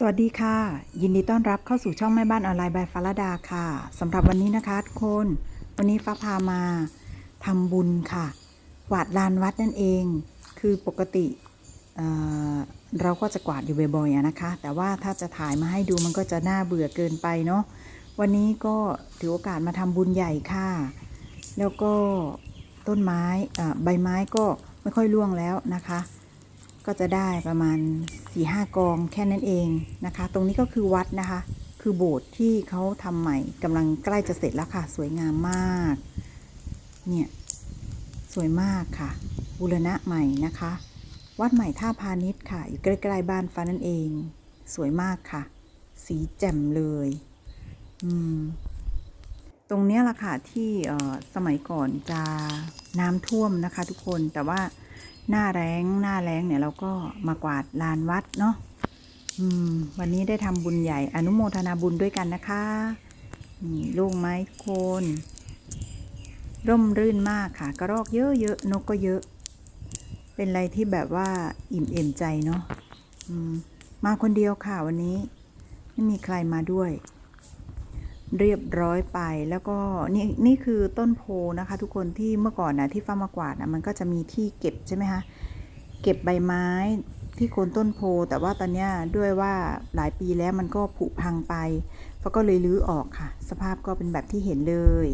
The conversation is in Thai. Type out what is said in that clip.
สวัสดีค่ะ ยินดีต้อนรับเข้าสู่ช่องแม่บ้านออนไลน์บายฟาราดาค่ะสำหรับวันนี้นะคะทุกคน วันนี้ฟ้าพามาทำบุญค่ะกวาดลานวัดนั่นเอง คือปกติเออเราก็จะกวาดอยู่บ่อยๆนะคะ แต่ว่าถ้าจะถ่ายมาให้ดูมันก็จะน่าเบื่อเกินไปเนาะวันนี้ก็ถือโอกาสมาทำบุญใหญ่ค่ะ แล้วก็ต้นไม้อ่าใบไม้ก็ไม่ค่อยร่วงแล้วนะคะ ก็จะได้ประมาณ4ีหกองแค่นั้นเองนะคะ ตรงนี้ก็คือวัดนะคะ คือโบสถ์ที่เขาทำใหม่กำลังใกล้จะเสร็จแล้วค่ะ สวยงามมาก เนี่ย สวยมากค่ะ บูรณะใหม่นะคะ วัดใหม่ท่าพาณิชย์ค่ะ อยู่ใกล้ๆบ้านฟ้านั่นเอง สวยมากค่ะ สีแจ่มเลย อืมตรงนี้แหละค่ะที่สมัยก่อนจะน้ำท่วมนะคะทุกคนแต่ว่า หน้าแรงหน้าแรงเนี่ยเราก็มากวาดลานวัดเนาะวันนี้ได้ทำบุญใหญ่อนุโมทนาบุญด้วยกันนะคะนี่ลูกไม้ทุกคน ร่มรื่นมากค่ะ กระรอกเยอะๆนกก็เยอะ เป็นอะไรที่แบบว่าอิ่มเอมใจเนาะมมาคนเดียวค่ะวันนี้ ไม่มีใครมาด้วย เรียบร้อยไปแล้วก็นี่นี่คือต้นโพนะคะ ทุกคนที่เมื่อก่อนนะที่ฟ้ามากวาดนะมันก็จะมีที่เก็บใช่ไหมคะเก็บใบไม้ที่โคนต้นโพ แต่ว่าตอนเนี้ยด้วยว่าหลายปีแล้วมันก็ผุพังไปฟ้าก็เลยรื้อออกค่ะ สภาพก็เป็นแบบที่เห็นเลย